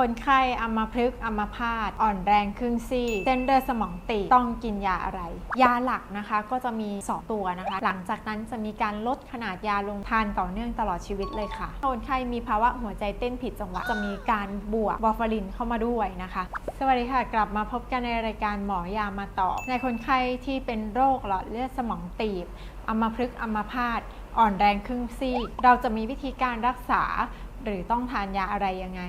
คนไข้อัมพฤกษ์อัมพาตอ่อนแรงครึ่งซีกเส้นเลือดสมองตีบต้องกินยาอะไร ยาหลักนะคะก็จะมี 2 ตัวนะคะ หลังจากนั้นจะมีการลดขนาดยาลงทานต่อเนื่องตลอดชีวิตเลยค่ะคนไข้มีภาวะหัวใจเต้นผิดจังหวะจะมีการบวกวอร์ฟารินเข้ามาด้วยนะคะ สวัสดีค่ะ กลับมาพบกันในรายการหมอยามาตอบในคนไข้ที่เป็นโรคหลอดเลือดสมองตีบอัมพฤกษ์อัมพาตอ่อนแรงครึ่งซีกเราจะมีวิธีการรักษา หรือต้องทานยาอะไรยังไง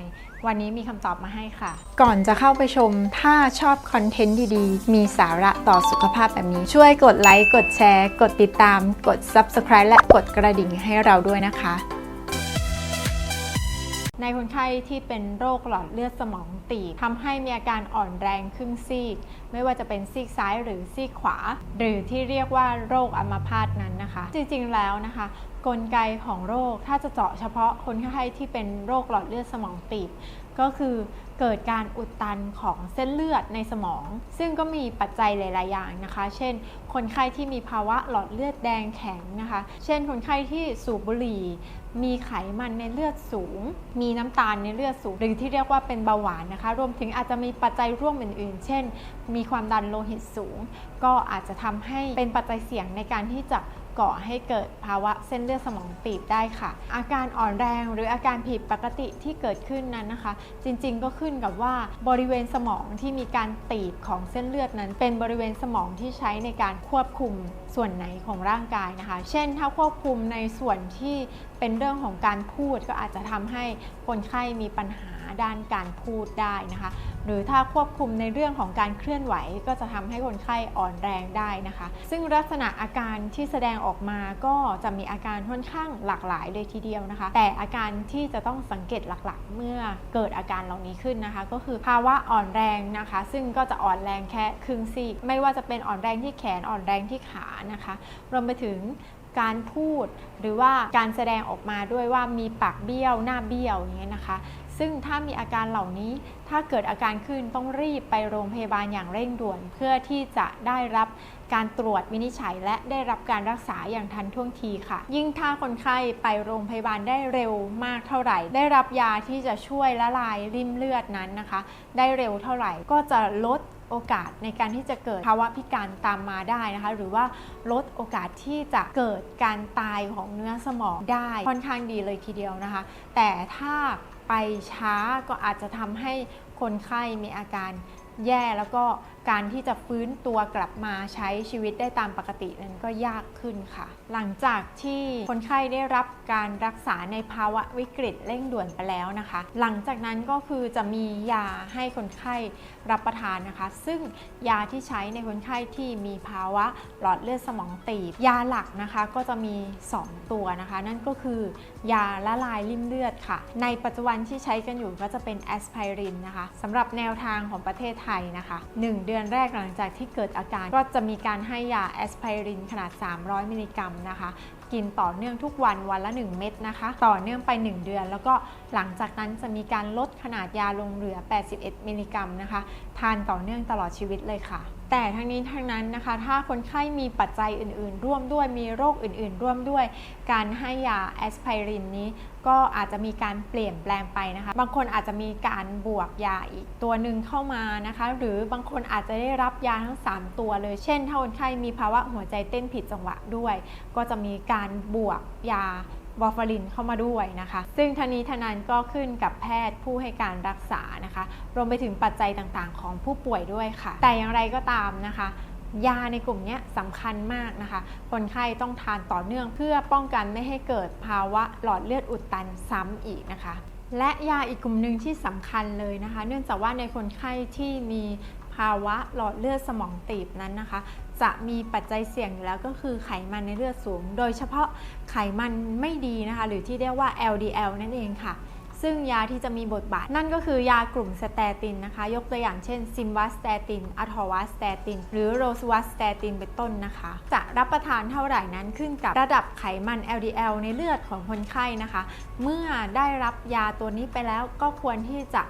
วันนี้มีคำตอบมาให้ค่ะ ก่อนจะเข้าไปชม ถ้าชอบคอนเทนต์ดีๆ มีสาระต่อสุขภาพแบบนี้ ช่วยกดไลค์ กดแชร์ กดติดตาม กด Subscribe และกดกระดิ่งให้เราด้วยนะคะ ในคนไข้ที่เป็นโรคหลอดเลือดสมองตีบทำให้มีอาการอ่อนแรงครึ่งซีก ไม่ว่าจะเป็นซีกซ้ายหรือซีกขวา หรือที่เรียกว่าโรคอัมพาตนั้นนะคะ จริงๆแล้วนะคะ กลไกของโรคถ้าจะเจาะเฉพาะคนไข้ที่เป็นโรคหลอดเลือดสมองตีบก็คือเกิดการอุดตันของเส้นเลือดในสมอง ซึ่งก็มีปัจจัยหลาย ๆ อย่างนะคะ เช่น คนไข้ที่มีภาวะหลอดเลือดแดงแข็งนะคะ เช่น คนไข้ที่สูบบุหรี่ มีไขมันในเลือดสูง มีน้ำตาลในเลือดสูง หรือที่เรียกว่าเป็นเบาหวานนะคะ รวมถึงอาจจะมีปัจจัยร่วมอื่น ๆ เช่น มีความดันโลหิตสูง ก็อาจจะทำให้เป็นปัจจัยเสี่ยงในการที่จะ ก่อให้เกิดภาวะเส้นเลือดสมองตีบได้ค่ะ อาการอ่อนแรงหรืออาการผิดปกติที่เกิดขึ้นนั้นนะคะ จริงๆก็ขึ้นกับว่าบริเวณสมองที่มีการตีบของเส้นเลือดนั้น เป็นบริเวณสมองที่ใช้ในการควบคุมส่วนไหนของร่างกายนะคะ เช่น ถ้าควบคุมในส่วนที่เป็นเรื่องของการพูดก็อาจจะทำให้คนไข้มีปัญหาด้านการพูดได้นะคะ หรือถ้าควบคุมในเรื่องของการเคลื่อนไหว ก็จะทำให้คนไข้อ่อนแรงได้นะคะ ซึ่งลักษณะอาการที่แสดงออกมาก็จะมีอาการค่อนข้างหลากหลายเลยทีเดียวนะคะ แต่อาการที่จะต้องสังเกตหลักๆ เมื่อเกิดอาการเหล่านี้ขึ้นนะคะ ก็คือภาวะอ่อนแรงนะคะ ซึ่งก็จะอ่อนแรงแค่ครึ่งซีกไม่ว่าจะเป็นอ่อนแรงที่แขนอ่อนแรงที่ขานะคะ รวมไปถึงการพูดหรือว่าการแสดงออกมาด้วยว่ามีปากเบี้ยวหน้าเบี้ยวอย่างเงี้ยนะคะ ซึ่งถ้ามีอาการเหล่านี้ถ้าเกิดอาการขึ้นต้องรีบไปโรงพยาบาลอย่างเร่งด่วน เพื่อที่จะได้รับการตรวจวินิจฉัย และได้รับการรักษาอย่างทันท่วงทีค่ะ ยิ่งถ้าคนไข้ไปโรงพยาบาลได้เร็วมากเท่าไหร่ ได้รับยาที่จะช่วยละลายริ่มเลือดนั้นนะคะ ได้เร็วเท่าไหร่ก็จะลดโอกาสในการที่จะเกิดภาวะพิการตามมาได้นะคะ หรือว่าลดโอกาสที่จะเกิดการตายของเนื้อสมองได้ค่อนข้างดีเลยทีเดียวนะคะ แต่ถ้า ไปช้าก็อาจจะทำให้คนไข้มีอาการ แย่แล้วก็การที่จะฟื้นตัวกลับมาใช้ชีวิตได้ตามปกตินั้นก็ยากขึ้นค่ะ หลังจากที่คนไข้ได้รับการรักษาในภาวะวิกฤตเร่งด่วนไปแล้วนะคะ หลังจากนั้นก็คือจะมียาให้คนไข้รับประทานนะคะ ซึ่งยาที่ใช้ในคนไข้ที่มีภาวะหลอดเลือดสมองตีบยาหลักนะคะก็จะมี 2 ตัวนะคะ นั่นก็คือยาละลายริ่มเลือดค่ะ ในปัจจุบันที่ใช้กันอยู่ก็จะเป็นแอสไพรินนะคะสำหรับแนวทางของประเทศไทยนะคะ 1 เดือนแรกหลังจากที่เกิดอาการก็จะมีการให้ยาแอสไพรินขนาด 300 มิลลิกรัมนะคะ กินต่อเนื่องทุกวันวันละ 1 เม็ดนะคะ ต่อเนื่องไป 1 เดือน แล้วก็หลังจากนั้นจะมีการลดขนาดยาลงเหลือ 81 มิลลิกรัมนะคะ ทานต่อเนื่องตลอดชีวิตเลยค่ะ แต่ทั้งนี้ทั้งนั้นนะคะ ถ้าคนไข้มีปัจจัยอื่น ๆ ร่วมด้วยมีโรคอื่น ๆ ร่วมด้วย การให้ยาแอสไพรินนี้ก็อาจจะมีการเปลี่ยนแปลงไปนะคะ บางคนอาจจะมีการบวกยาอีกตัวหนึ่งเข้ามานะคะ หรือบางคนอาจจะได้รับยาทั้ง 3 ตัวเลย เช่น ถ้าคนไข้มีภาวะหัวใจเต้นผิดจังหวะด้วย ก็จะมีการบวกยา วอร์ฟารินเข้ามาด้วยนะคะ ซึ่งทันี้ทนันก็ขึ้นกับแพทย์ผู้ให้การรักษานะคะ รวมไปถึงปัจจัยต่างๆ ของผู้ป่วยด้วยค่ะ แต่อย่างไรก็ตามนะคะยาในกลุ่มนี้สำคัญมากนะคะ คนไข้ต้องทานต่อเนื่องเพื่อป้องกันไม่ให้เกิดภาวะหลอดเลือดอุดตันซ้ำอีกนะคะ และยาอีกกลุ่มหนึ่งที่สำคัญเลยนะคะ เนื่องจากว่าในคนไข้ที่มีภาวะหลอดเลือดสมองตีบนั้นนะคะจะมีปัจจัยเสี่ยงอยู่แล้วก็คือไขมันในเลือดสูง โดยเฉพาะไขมันไม่ดีนะคะ หรือที่เรียกว่า LDL นั่นเองค่ะ ซึ่งยาที่จะมีบทบาท นั่นก็คือยากลุ่มสเตตินนะคะ ยกตัวอย่างเช่นซิมวัสเตตินอะทอวัสเตติน หรือโรสวัสเตตินเป็นต้นนะคะ จะรับประทานเท่าไหร่นั้นขึ้นกับระดับไขมัน LDL ในเลือดของคนไข้นะคะ เมื่อได้รับยาตัวนี้ไปแล้วก็ควรที่จะ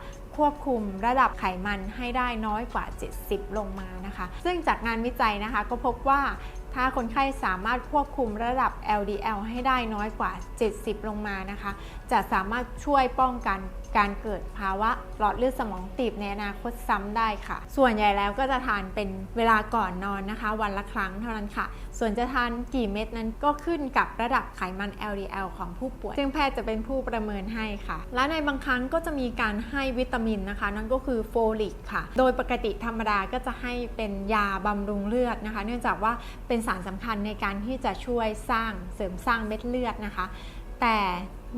ควบคุมระดับไขมันให้ได้น้อยกว่า 70 ลงมานะคะ ซึ่งจากงานวิจัยนะคะก็พบว่าถ้าคนไข้สามารถควบคุมระดับ LDL ให้ได้น้อยกว่า 70 ลงมานะคะ จะสามารถช่วยป้องกัน การเกิดภาวะหลอดเลือดสมองตีบในอนาคตซ้ำได้ค่ะ ส่วนใหญ่แล้วก็จะทานเป็นเวลาก่อนนอนนะคะ วันละครั้งเท่านั้นค่ะ ส่วนจะทานกี่เม็ดนั้นก็ขึ้นกับระดับไขมัน LDL ของผู้ป่วย ซึ่งแพทย์จะเป็นผู้ประเมินให้ค่ะ และในบางครั้งก็จะมีการให้วิตามินนะคะ นั่นก็คือโฟลิกค่ะ โดยปกติธรรมดาก็จะให้เป็นยาบำรุงเลือดนะคะ เนื่องจากว่าเป็นสารสำคัญในการที่จะช่วยสร้างเสริมสร้างเม็ดเลือดนะคะ แต่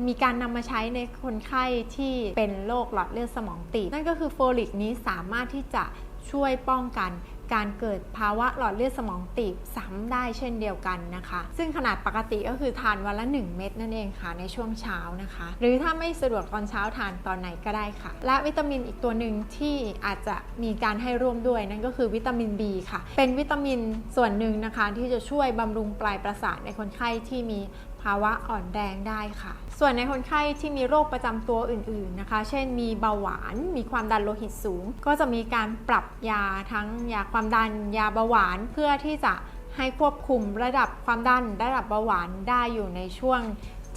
มีการนำมาใช้ในคนไข้ที่เป็นโรคหลอดเลือดสมองตีบนั่นก็คือโฟลิกนี้สามารถที่จะช่วยป้องกันการเกิดภาวะหลอดเลือดสมองตีบซ้ำได้เช่นเดียวกันนะคะ ซึ่งขนาดปกติก็คือทานวันละ 1 เม็ดนั่นเองค่ะในช่วงเช้านะคะ หรือถ้าไม่สะดวกตอนเช้าทานตอนไหนก็ได้ค่ะ และวิตามินอีกตัวหนึ่งที่อาจจะมีการให้ร่วมด้วยนั่นก็คือวิตามิน B ค่ะ เป็นวิตามินส่วนหนึ่งนะคะที่จะช่วยบำรุงปลายประสาทในคนไข้ที่มี ภาวะอ่อนแรงได้ค่ะ ส่วนในคนไข้ที่มีโรคประจำตัวอื่นๆนะคะ เช่นมีเบาหวาน มีความดันโลหิตสูง ก็จะมีการปรับยาทั้งยาความดัน ยาเบาหวานเพื่อที่จะให้ควบคุมระดับความดันระดับเบาหวานได้อยู่ในช่วง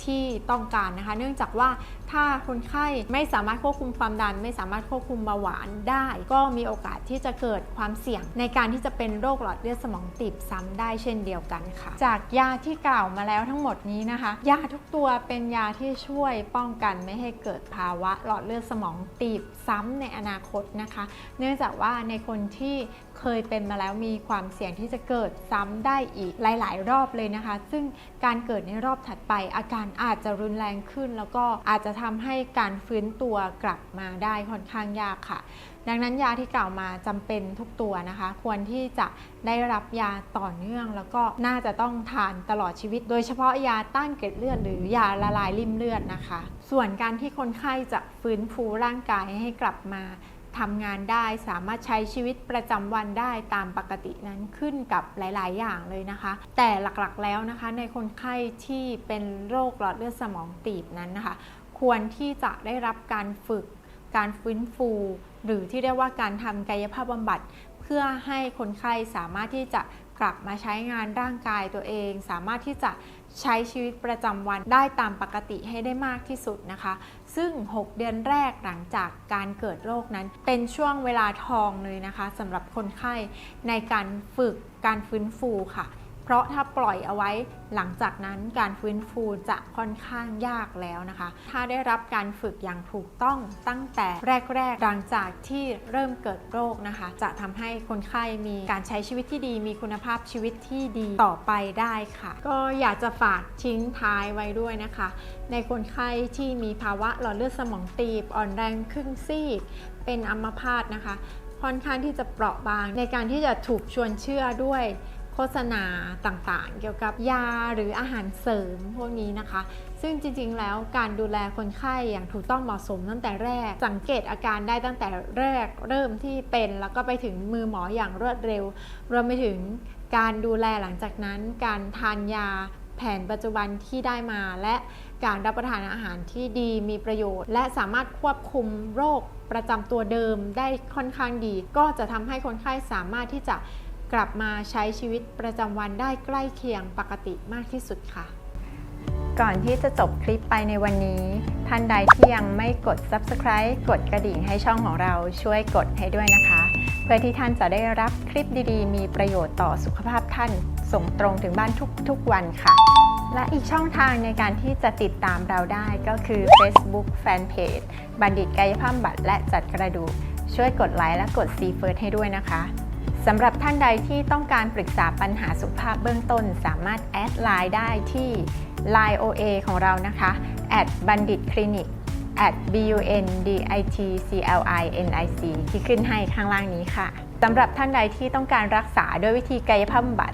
ที่ต้องการนะคะ เนื่องจากว่าถ้าคนไข้ไม่สามารถควบคุมความดัน ไม่สามารถควบคุมเบาหวานได้ ก็มีโอกาสที่จะเกิดความเสี่ยง ในการที่จะเป็นโรคหลอดเลือดสมองตีบซ้ำได้เช่นเดียวกันค่ะ จากยาที่กล่าวมาแล้วทั้งหมดนี้นะคะ ยาทุกตัวเป็นยาที่ช่วยป้องกันไม่ให้เกิดภาวะหลอดเลือดสมองตีบซ้ำในอนาคตนะคะ เนื่องจากว่าในคนที่ เคยเป็นมาแล้วมีความเสี่ยงที่จะเกิดซ้ำได้อีกหลาย ๆ รอบเลยนะคะ ซึ่งการเกิดในรอบถัดไป อาการอาจจะรุนแรงขึ้น แล้วก็อาจจะทำให้การฟื้นตัวกลับมาได้ค่อนข้างยากค่ะ ดังนั้นยาที่กล่าวมาจำเป็นทุกตัวนะคะ ควรที่จะได้รับยาต่อเนื่อง แล้วก็น่าจะต้องทานตลอดชีวิต โดยเฉพาะยาต้านเกล็ดเลือดหรือยาละลายริ่มเลือดนะคะ ส่วนการที่คนไข้จะฟื้นฟูร่างกายให้กลับมา ทำงานได้ สามารถใช้ชีวิตประจำวันได้ตามปกตินั้นขึ้นกับหลาย ๆ อย่างเลยนะคะ แต่หลักๆแล้วนะคะ ในคนไข้ที่เป็นโรคหลอดเลือดสมองตีบนั้นนะคะ ควรที่จะได้รับการฝึกการฟื้นฟู หรือที่เรียกว่าการทำกายภาพบำบัด เพื่อให้คนไข้สามารถที่จะกลับมาใช้งานร่างกายตัวเอง สามารถที่จะใช้ชีวิตประจำวันได้ตามปกติให้ได้มากที่สุดนะคะ ซึ่ง 6 เดือนแรกหลังจากการเกิดโรคนั้น เป็นช่วงเวลาทองเลยนะคะสำหรับคนไข้ในการฝึกการฟื้นฟูค่ะ เพราะถ้าปล่อยเอาไว้หลังจากนั้นการฟื้นฟูจะค่อนข้างยากแล้วนะคะ ถ้าได้รับการฝึกอย่างถูกต้องตั้งแต่แรก ๆ หลังจากที่เริ่มเกิดโรคนะคะ จะทำให้คนไข้มีการใช้ชีวิตที่ดี มีคุณภาพชีวิตที่ดีต่อไปได้ค่ะ ก็อยากจะฝากทิ้งท้ายไว้ด้วยนะคะ ในคนไข้ที่มีภาวะหลอดเลือดสมองตีบอ่อนแรงครึ่งซีก เป็นอัมพาตนะคะ ค่อนข้างที่จะเปราะบางในการที่จะถูกชวนเชื่อด้วย โฆษณาต่างๆ เกี่ยวกับยาหรืออาหารเสริมพวกนี้นะคะ ซึ่งจริงๆ แล้วการดูแลคนไข้อย่างถูกต้องเหมาะสมตั้งแต่แรก สังเกตอาการได้ตั้งแต่แรกเริ่มที่เป็น แล้วก็ไปถึงมือหมออย่างรวดเร็ว รวมไปถึงการดูแลหลังจากนั้น การทานยาแผนปัจจุบันที่ได้มา และการรับประทานอาหารที่ดีมีประโยชน์ และสามารถควบคุมโรคประจำตัวเดิมได้ค่อนข้างดี ก็จะทำให้คนไข้สามารถที่จะ กลับมาใช้ชีวิตประจำวันได้ใกล้เคียงปกติมากที่สุดค่ะ ก่อนที่จะจบคลิปไปในวันนี้ ท่านใดที่ยังไม่กด subscribe กดกระดิ่งให้ช่องของเราช่วยกดให้ด้วยนะคะ เพื่อที่ท่านจะได้รับคลิปดีๆ มีประโยชน์ต่อสุขภาพท่าน ส่งตรงถึงบ้านทุกๆวันค่ะ และอีกช่องทางในการที่จะติดตามเราได้ก็คือ Facebook Fanpage บัณฑิตกายภาพบำบัดและจัดกระดูกช่วยกดไลค์และกด See First ให้ด้วยนะคะ สำหรับท่านใดที่ต้องการปรึกษาปัญหาสุขภาพเบื้องต้น สามารถแอดไลน์ได้ที่ Line OA ของเรานะคะ at บัณฑิตคลินิก at b u n d i t c l i n i c ที่ขึ้นให้ข้างล่างนี้ค่ะสำหรับท่านใดที่ต้องการรักษาด้วยวิธีกายภาพบำบัด